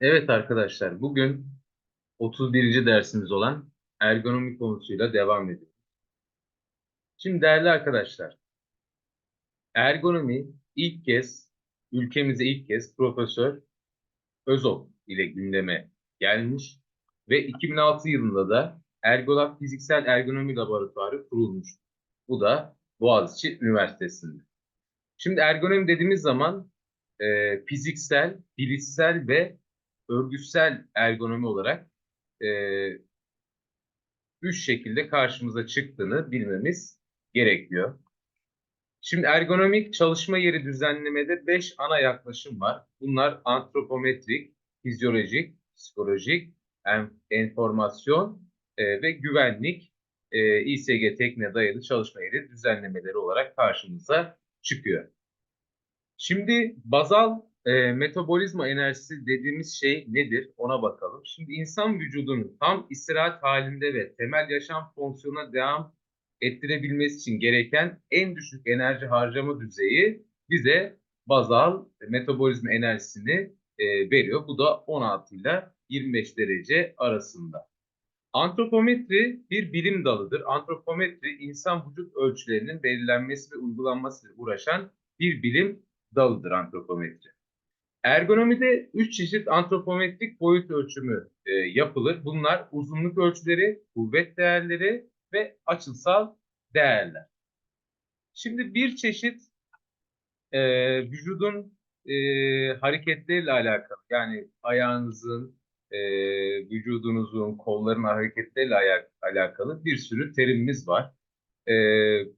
Evet arkadaşlar, bugün 31. dersimiz olan ergonomi konusuyla devam ediyoruz. Şimdi değerli arkadaşlar, ergonomi ilk kez, ülkemize ilk kez Profesör Özok ile gündeme gelmiş ve 2006 yılında da Ergolab Fiziksel Ergonomi Laboratuvarı kurulmuş. Bu da Boğaziçi Üniversitesi'nde. Şimdi ergonomi dediğimiz zaman e, fiziksel, bilişsel ve örgütsel ergonomi olarak e, üç şekilde karşımıza çıktığını bilmemiz gerekiyor. Şimdi ergonomik çalışma yeri düzenlemede beş ana yaklaşım var. Bunlar antropometrik, fizyolojik, psikolojik, en, enformasyon e, ve güvenlik e, İSG tekne dayalı çalışma yeri düzenlemeleri olarak karşımıza çıkıyor. Şimdi bazal e, metabolizma enerjisi dediğimiz şey nedir ona bakalım. Şimdi insan vücudunun tam istirahat halinde ve temel yaşam fonksiyonuna devam ettirebilmesi için gereken en düşük enerji harcama düzeyi bize bazal metabolizma enerjisini e, veriyor. Bu da 16 ile 25 derece arasında. Antropometri bir bilim dalıdır. Antropometri insan vücut ölçülerinin belirlenmesi ve uygulanmasıyla uğraşan bir bilim dalıdır antropometri. Ergonomide üç çeşit antropometrik boyut ölçümü e, yapılır. Bunlar uzunluk ölçüleri, kuvvet değerleri ve açısal değerler. Şimdi bir çeşit e, vücudun e, hareketleriyle alakalı yani ayağınızın, e, vücudunuzun, kolların hareketleriyle alakalı bir sürü terimimiz var. E,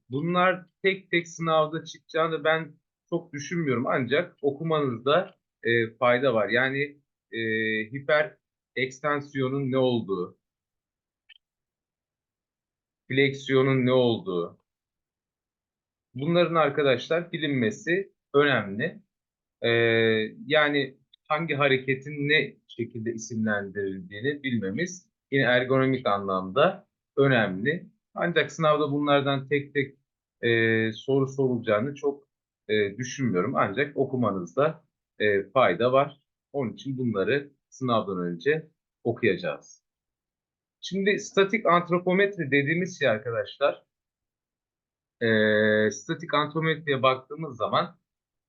bunlar tek tek sınavda çıkacağını ben çok düşünmüyorum ancak okumanızda e, fayda var. Yani e, hiper ekstansiyonun ne olduğu, fleksiyonun ne olduğu, bunların arkadaşlar bilinmesi önemli. E, yani hangi hareketin ne şekilde isimlendirildiğini bilmemiz yine ergonomik anlamda önemli. Ancak sınavda bunlardan tek tek e, soru sorulacağını çok e, düşünmüyorum. Ancak okumanızda e, fayda var. Onun için bunları sınavdan önce okuyacağız. Şimdi statik antropometri dediğimiz şey arkadaşlar, e, statik antropometriye baktığımız zaman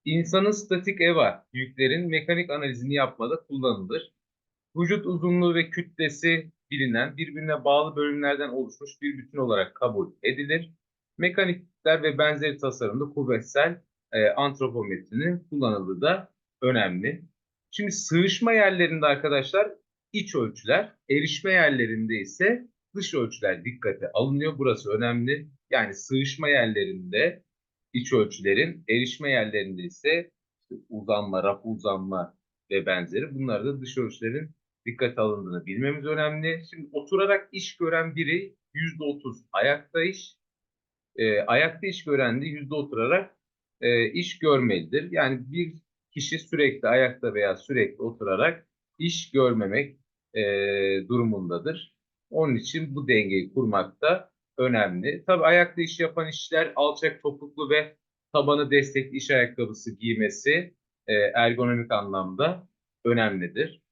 insanın statik EVA yüklerin mekanik analizini yapmada kullanılır. Vücut uzunluğu ve kütlesi bilinen birbirine bağlı bölümlerden oluşmuş bir bütün olarak kabul edilir. Mekanikler ve benzeri tasarımda kuvvetsel e, antropometrinin kullanıldığı da önemli. Şimdi sığışma yerlerinde arkadaşlar iç ölçüler, erişme yerlerinde ise dış ölçüler dikkate alınıyor. Burası önemli. Yani sığışma yerlerinde iç ölçülerin, erişme yerlerinde ise işte uzanma, raf uzanma ve benzeri bunlarda dış ölçülerin dikkate alındığını bilmemiz önemli. Şimdi oturarak iş gören biri %30 ayakta iş, e, ayakta iş gören de yüzde oturarak e, iş görmelidir. Yani bir kişi sürekli ayakta veya sürekli oturarak iş görmemek e, durumundadır. Onun için bu dengeyi kurmak da önemli. Tabii ayakta iş yapan işler alçak topuklu ve tabanı destekli iş ayakkabısı giymesi e, ergonomik anlamda önemlidir.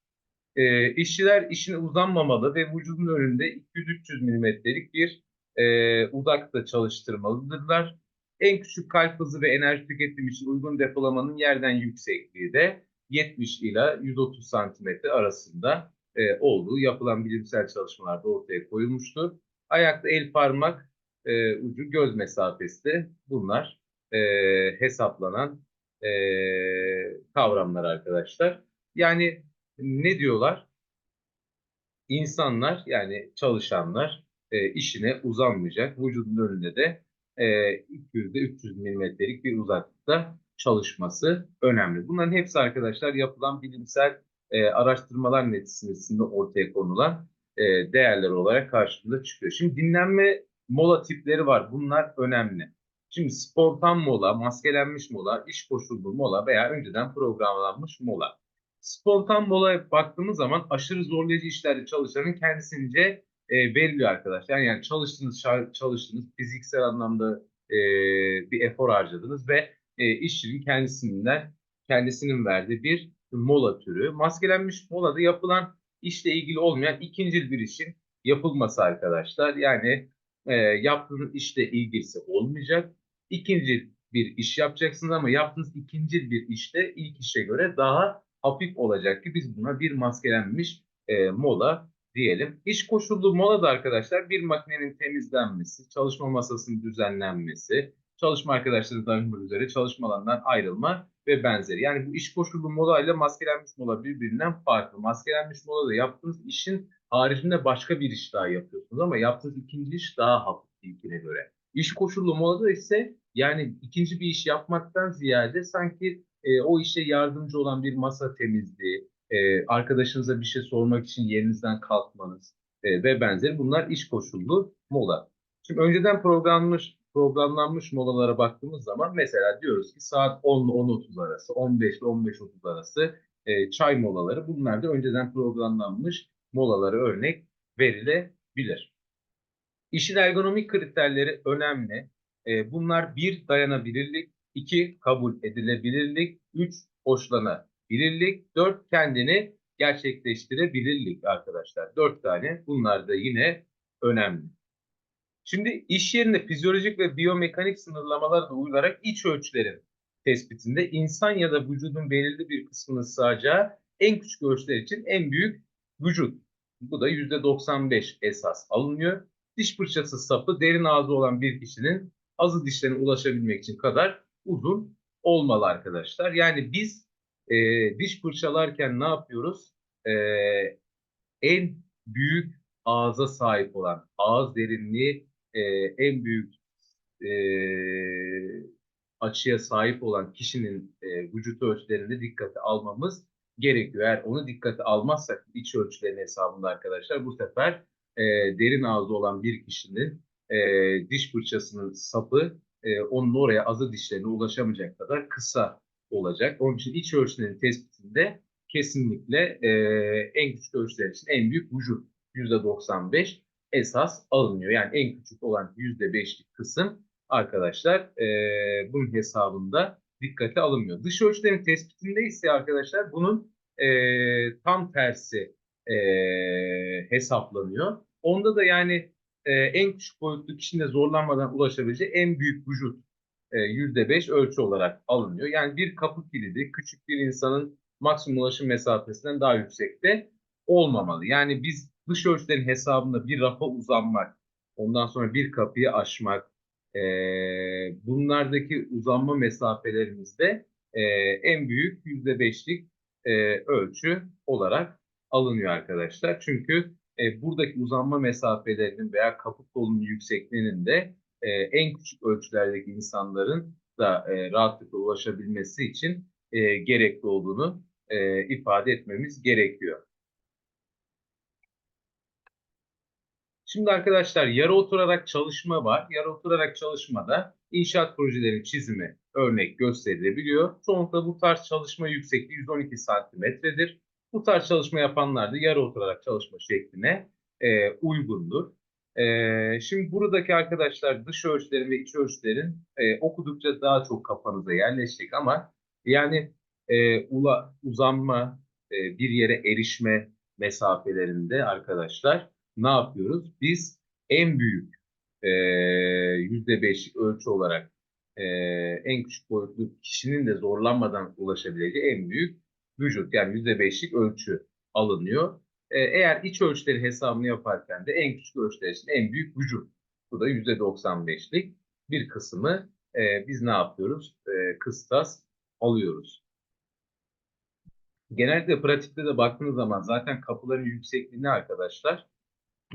E, işçiler işine uzanmamalı ve vücudun önünde 200-300 milimetrelik bir e, uzakta çalıştırmalıdırlar. En küçük kalp hızı ve enerji tüketimi için uygun depolamanın yerden yüksekliği de 70 ila 130 santimetre arasında e, olduğu yapılan bilimsel çalışmalarda ortaya koyulmuştur. Ayakta el parmak e, ucu göz mesafesi de bunlar e, hesaplanan e, kavramlar arkadaşlar. Yani ne diyorlar? İnsanlar yani çalışanlar e, işine uzanmayacak. Vücudun önünde de e, 200'de 300 milimetrelik bir uzaklıkta çalışması önemli. Bunların hepsi arkadaşlar yapılan bilimsel e, araştırmalar neticesinde ortaya konulan e, değerler olarak karşımıza çıkıyor. Şimdi dinlenme mola tipleri var. Bunlar önemli. Şimdi sportan mola, maskelenmiş mola, iş koşullu mola veya önceden programlanmış mola. Spontan mola baktığımız zaman aşırı zorlayıcı işlerde çalışanın kendisince e, veriliyor arkadaşlar. Yani çalıştınız, çalıştınız, fiziksel anlamda e, bir efor harcadınız ve e, işçinin kendisinden kendisinin verdiği bir mola türü. Maskelenmiş molada yapılan işle ilgili olmayan ikincil bir işin yapılması arkadaşlar. Yani e, yaptığınız işle ilgisi olmayacak. İkinci bir iş yapacaksınız ama yaptığınız ikinci bir işte ilk işe göre daha hafif olacak ki biz buna bir maskelenmiş e, mola diyelim. İş koşullu mola da arkadaşlar bir makinenin temizlenmesi, çalışma masasının düzenlenmesi, çalışma arkadaşları dahil üzere çalışma alanından ayrılma ve benzeri. Yani bu iş koşullu mola ile maskelenmiş mola birbirinden farklı. Maskelenmiş mola da yaptığınız işin haricinde başka bir iş daha yapıyorsunuz ama yaptığınız ikinci iş daha hafif ilkine göre. İş koşullu molada ise yani ikinci bir iş yapmaktan ziyade sanki e, o işe yardımcı olan bir masa temizliği, e, arkadaşınıza bir şey sormak için yerinizden kalkmanız e, ve benzeri bunlar iş koşullu mola. Şimdi önceden programlanmış programlanmış molalara baktığımız zaman mesela diyoruz ki saat 10 ile 10.30 arası, 15 ile 15.30 arası e, çay molaları bunlar da önceden programlanmış molaları örnek verilebilir. İşin ergonomik kriterleri önemli. E, bunlar bir dayanabilirlik, iki kabul edilebilirlik, üç hoşlanabilirlik, dört kendini gerçekleştirebilirlik arkadaşlar. Dört tane bunlar da yine önemli. Şimdi iş yerinde fizyolojik ve biyomekanik sınırlamalara da uyularak iç ölçülerin tespitinde insan ya da vücudun belirli bir kısmını sığacağı en küçük ölçüler için en büyük vücut. Bu da %95 esas alınıyor. Diş fırçası sapı derin ağzı olan bir kişinin azı dişlerine ulaşabilmek için kadar uzun olmalı arkadaşlar. Yani biz e, diş fırçalarken ne yapıyoruz? E, en büyük ağza sahip olan, ağız derinliği e, en büyük e, açıya sahip olan kişinin e, vücut ölçülerinde dikkate almamız gerekiyor. Eğer onu dikkate almazsak iç ölçülerin hesabında arkadaşlar bu sefer e, derin ağzı olan bir kişinin e, diş fırçasının sapı e, onun oraya azı dişlerine ulaşamayacak kadar kısa olacak. Onun için iç ölçülerin tespitinde kesinlikle e, en küçük ölçüler için en büyük vücut %95 esas alınıyor. Yani en küçük olan %5'lik kısım arkadaşlar e, bunun hesabında dikkate alınmıyor. Dış ölçülerin tespitinde ise arkadaşlar bunun e, tam tersi e, hesaplanıyor. Onda da yani e, en küçük boyutlu kişinin zorlanmadan ulaşabileceği en büyük vücut %5 ölçü olarak alınıyor. Yani bir kapı kilidi küçük bir insanın maksimum ulaşım mesafesinden daha yüksekte olmamalı. Yani biz dış ölçülerin hesabında bir rafa uzanmak, ondan sonra bir kapıyı aşmak, e, bunlardaki uzanma mesafelerimizde e, en büyük %5'lik e, ölçü olarak alınıyor arkadaşlar. Çünkü e, buradaki uzanma mesafelerinin veya kapı kolunun yüksekliğinin de e, en küçük ölçülerdeki insanların da e, rahatlıkla ulaşabilmesi için e, gerekli olduğunu e, ifade etmemiz gerekiyor. Şimdi arkadaşlar yarı oturarak çalışma var. Yarı oturarak çalışmada inşaat projelerinin çizimi örnek gösterilebiliyor. Çoğunlukla bu tarz çalışma yüksekliği 112 santimetredir. Bu tarz çalışma yapanlar da yarı oturarak çalışma şekline e, uygundur. E, şimdi buradaki arkadaşlar dış ölçülerin ve iç ölçülerin e, okudukça daha çok kafanıza yerleşecek ama yani e, ula, uzanma, e, bir yere erişme mesafelerinde arkadaşlar ne yapıyoruz? Biz en büyük yüzde beşlik ölçü olarak e, en küçük boyutlu kişinin de zorlanmadan ulaşabileceği en büyük vücut yani yüzde beşlik ölçü alınıyor. E, eğer iç ölçüleri hesabını yaparken de en küçük ölçüler için en büyük vücut. Bu da yüzde doksan beşlik bir kısmı e, biz ne yapıyoruz? E, kıstas alıyoruz. Genellikle pratikte de baktığınız zaman zaten kapıların yüksekliğini arkadaşlar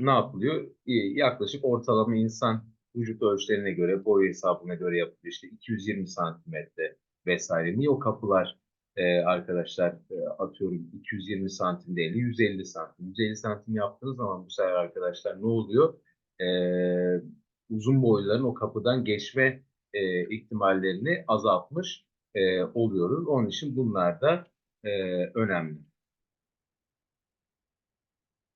ne yapılıyor? Yaklaşık ortalama insan vücut ölçülerine göre, boy hesabına göre yapılıyor. İşte 220 santimetre vesaire. Niye o kapılar e, arkadaşlar e, atıyorum 220 santim değil 150 santim. 150 santim yaptığınız zaman bu sefer arkadaşlar ne oluyor? E, uzun boyların o kapıdan geçme e, ihtimallerini azaltmış e, oluyoruz. Onun için bunlar da e, önemli.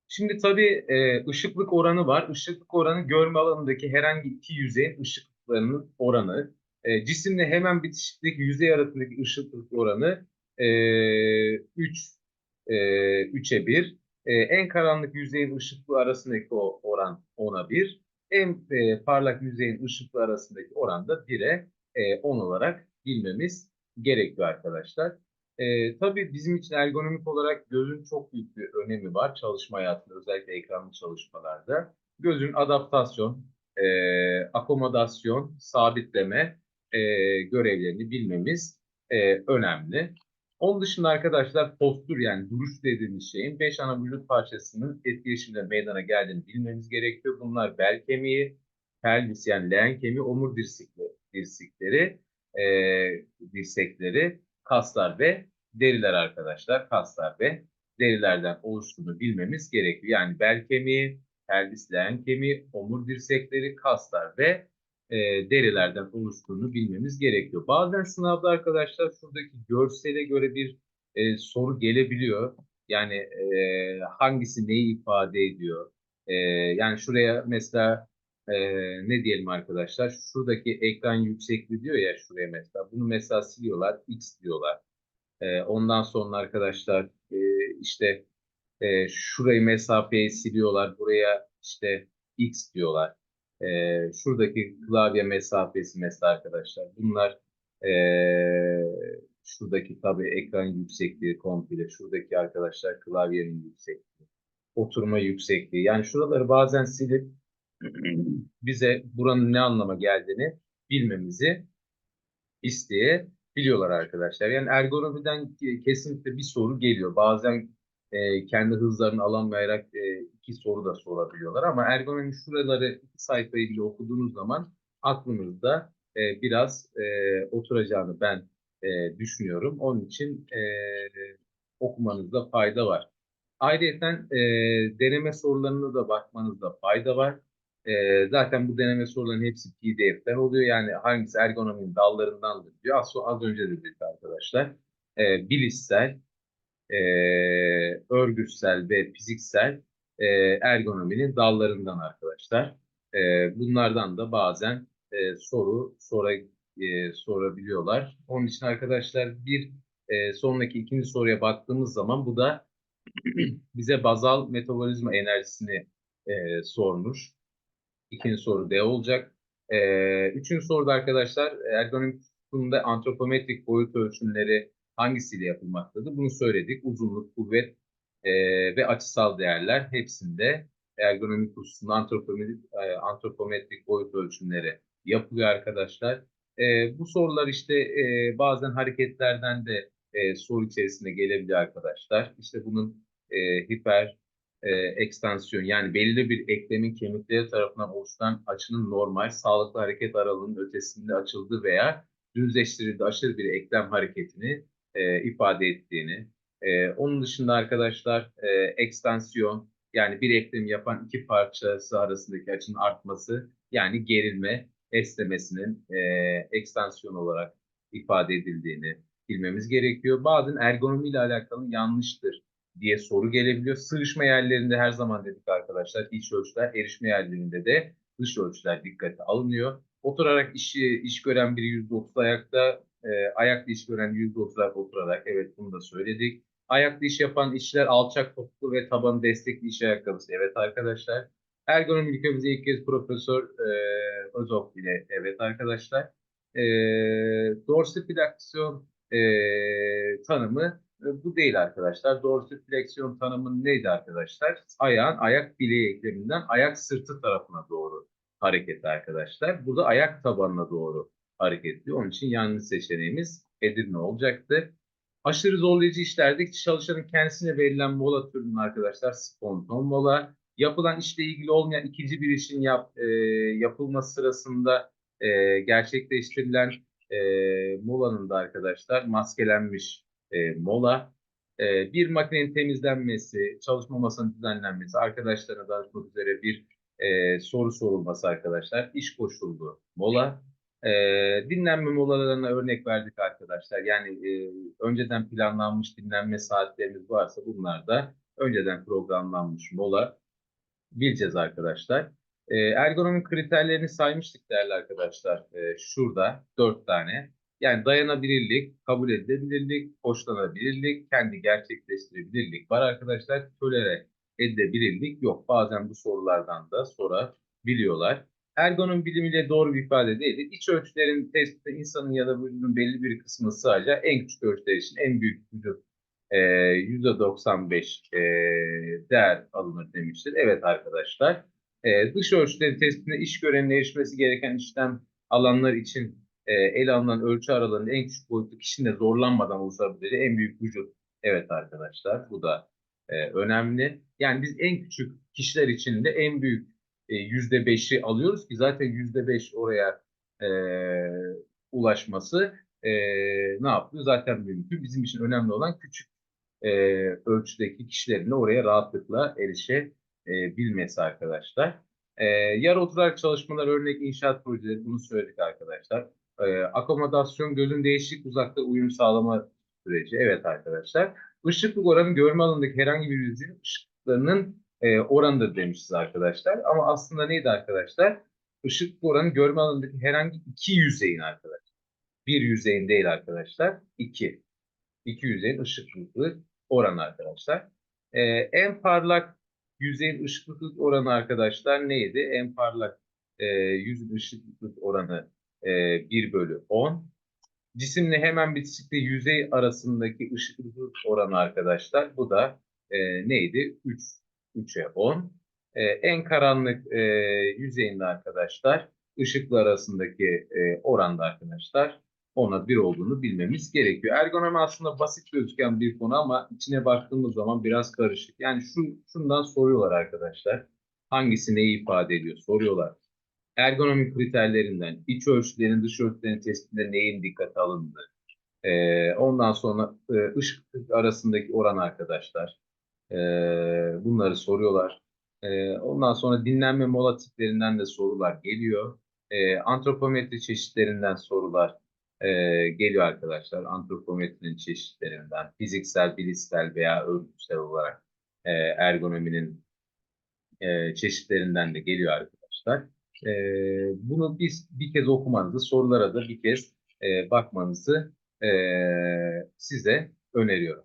Şimdi tabii e, ışıklık oranı var. Işıklık oranı görme alanındaki herhangi iki yüzeyin ışıklıklarının oranı. E, cisimle hemen bitişikteki yüzey arasındaki ışıklık oranı 3 e, 3'e 1. E, en karanlık yüzeyin ışıklığı arasındaki o oran 10'a 1. En e, parlak yüzeyin ışıklığı arasındaki oran da 1'e e, 10 olarak bilmemiz gerekiyor arkadaşlar. E, tabii bizim için ergonomik olarak gözün çok büyük bir önemi var çalışma hayatında özellikle ekranlı çalışmalarda. Gözün adaptasyon, e, akomodasyon, sabitleme e, görevlerini bilmemiz e, önemli. Onun dışında arkadaşlar postür yani duruş dediğimiz şeyin 5 ana vücut parçasının etkileşimle meydana geldiğini bilmemiz gerekiyor. Bunlar bel kemiği, pelvis yani leğen kemiği, omur dirsekleri, dirsekleri, e, dirsekleri, kaslar ve deriler arkadaşlar. Kaslar ve derilerden oluştuğunu bilmemiz gerekiyor. Yani bel kemiği, pelvis leğen kemiği, omur dirsekleri, kaslar ve e, derilerden oluştuğunu bilmemiz gerekiyor. Bazen sınavda arkadaşlar şuradaki görsele göre bir e, soru gelebiliyor. Yani e, hangisi neyi ifade ediyor? E, yani şuraya mesela e, ne diyelim arkadaşlar? Şuradaki ekran yüksekliği diyor ya şuraya mesela. Bunu mesela siliyorlar, x diyorlar. E, ondan sonra arkadaşlar e, işte e, şurayı mesafeyi siliyorlar. Buraya işte x diyorlar. E, şuradaki klavye mesafesi mesela arkadaşlar. Bunlar e, şuradaki tabii ekran yüksekliği komple. Şuradaki arkadaşlar klavyenin yüksekliği. Oturma yüksekliği. Yani şuraları bazen silip bize buranın ne anlama geldiğini bilmemizi isteyebiliyorlar arkadaşlar. Yani ergonomiden kesinlikle bir soru geliyor. Bazen e, kendi hızlarını alamayarak e, iki soru da sorabiliyorlar. Ama ergonomi şuraları iki sayfayı bile okuduğunuz zaman aklınızda e, biraz e, oturacağını ben e, düşünüyorum. Onun için e, okumanızda fayda var. Ayrıca e, deneme sorularına da bakmanızda fayda var. E, zaten bu deneme sorularının hepsi PDF'ler oluyor. Yani hangisi ergonominin dallarındandır diyor. Az, az önce de dedik arkadaşlar. E, bilişsel, e, örgütsel ve fiziksel e, ergonominin dallarından arkadaşlar. E, bunlardan da bazen e, soru sonra e, sorabiliyorlar. Onun için arkadaşlar bir e, sonraki ikinci soruya baktığımız zaman bu da bize bazal metabolizma enerjisini e, sormuş. İkinci soru D olacak. E, üçüncü soruda arkadaşlar ergonomik sunumda antropometrik boyut ölçümleri hangisiyle yapılmaktadır? Bunu söyledik. Uzunluk, kuvvet e, ve açısal değerler hepsinde ergonomik hususunda antropometrik, antropometrik boyut ölçümleri yapılıyor arkadaşlar. E, bu sorular işte e, bazen hareketlerden de e, soru içerisinde gelebiliyor arkadaşlar. İşte bunun e, hiper e, ekstansiyon yani belirli bir eklemin kemikleri tarafından oluşturan açının normal, sağlıklı hareket aralığının ötesinde açıldığı veya düzleştirildiği aşırı bir eklem hareketini e, ifade ettiğini. E, onun dışında arkadaşlar e, ekstansiyon yani bir eklem yapan iki parçası arasındaki açının artması yani gerilme esnemesinin e, ekstansiyon olarak ifade edildiğini bilmemiz gerekiyor. Bazen ergonomi ile alakalı yanlıştır diye soru gelebiliyor. Sığışma yerlerinde her zaman dedik arkadaşlar iç ölçüler, erişme yerlerinde de dış ölçüler dikkate alınıyor. Oturarak işi, iş gören biri %30 ayakta, e, ayakta iş gören %30'lar oturarak evet bunu da söyledik. Ayakta iş yapan işçiler alçak topuklu ve tabanı destekli iş ayakkabısı. Evet arkadaşlar. Ergonomi ülkemizde ilk kez Profesör e, Özok ile evet arkadaşlar. E, dorsifleksiyon e, tanımı e, bu değil arkadaşlar. Dorsifleksiyon tanımı neydi arkadaşlar? Ayağın ayak bileği ekleminden ayak sırtı tarafına doğru hareket arkadaşlar. Burada ayak tabanına doğru hareket ediyor. Onun için yanlış seçeneğimiz Edirne olacaktı. Aşırı zorlayıcı işlerde çalışanın kendisine verilen mola türünün arkadaşlar spontan mola. Yapılan işle ilgili olmayan ikinci bir işin yap, e, yapılması sırasında e, gerçekleştirilen e, molanın da arkadaşlar maskelenmiş e, mola. E, bir makinenin temizlenmesi, çalışma masasının düzenlenmesi, arkadaşlarına danışmak üzere bir e, soru sorulması arkadaşlar. İş koşuldu mola. E, dinlenme molalarına örnek verdik arkadaşlar. Yani e, önceden planlanmış dinlenme saatlerimiz varsa bunlar da önceden programlanmış mola bileceğiz arkadaşlar. E, ergonomik kriterlerini saymıştık değerli arkadaşlar. E, şurada dört tane. Yani dayanabilirlik, kabul edilebilirlik, hoşlanabilirlik, kendi gerçekleştirebilirlik var arkadaşlar. Tolere edilebilirlik yok. Bazen bu sorulardan da sorabiliyorlar. Ergonomi bilimiyle doğru bir ifade değildir. İç ölçülerin tespiti insanın ya da vücudun belli bir kısmı sığacağı en küçük ölçüler için en büyük vücut e, %95 e, değer alınır demiştir. Evet arkadaşlar. E, dış ölçüleri tespitinde iş görenin erişmesi gereken işlem alanlar için e, ele alınan ölçü aralığının en küçük boyutlu kişinin de zorlanmadan oluşabileceği en büyük vücut. Evet arkadaşlar bu da e, önemli. Yani biz en küçük kişiler için de en büyük yüzde beşi alıyoruz ki zaten yüzde beş oraya e, ulaşması e, ne yapıyor? Zaten mümkün. Bizim için önemli olan küçük e, ölçüdeki kişilerin oraya rahatlıkla erişebilmesi arkadaşlar. E, yer oturarak çalışmalar, örnek inşaat projeleri bunu söyledik arkadaşlar. E, akomodasyon, gözün değişik uzakta uyum sağlama süreci. Evet arkadaşlar. Işıklık oranı görme alanındaki herhangi bir yüzeyin ışıklarının e, oranıdır demişiz arkadaşlar. Ama aslında neydi arkadaşlar? Işıklık oranı görme alanındaki herhangi iki yüzeyin arkadaşlar. Bir yüzeyin değil arkadaşlar. İki. İki yüzeyin ışıklıklık oranı arkadaşlar. E, en parlak yüzeyin ışıklıklık oranı arkadaşlar neydi? En parlak e, yüzün ışıklıklık oranı e, 1 bölü 10. Cisimle hemen bitişikte yüzey arasındaki ışıklıklık oranı arkadaşlar. Bu da e, neydi? 3. 3'e 10. E, en karanlık e, yüzeyinde arkadaşlar ışıkla arasındaki e, oranda arkadaşlar ona bir olduğunu bilmemiz gerekiyor. Ergonomi aslında basit gözüken bir konu ama içine baktığımız zaman biraz karışık. Yani şu, şundan soruyorlar arkadaşlar. Hangisi neyi ifade ediyor? Soruyorlar. Ergonomi kriterlerinden, iç ölçülerin, dış ölçülerin tespitinde neyin dikkate alındı? Ee, ondan sonra e, ışık arasındaki oran arkadaşlar. Ee, bunları soruyorlar. Ee, ondan sonra dinlenme mola tiplerinden de sorular geliyor. Ee, antropometri çeşitlerinden sorular e, geliyor arkadaşlar. Antropometrinin çeşitlerinden, fiziksel, bilişsel veya örgütsel olarak e, ergonominin e, çeşitlerinden de geliyor arkadaşlar. E, bunu biz bir kez okumanızı, sorulara da bir kez e, bakmanızı e, size öneriyorum.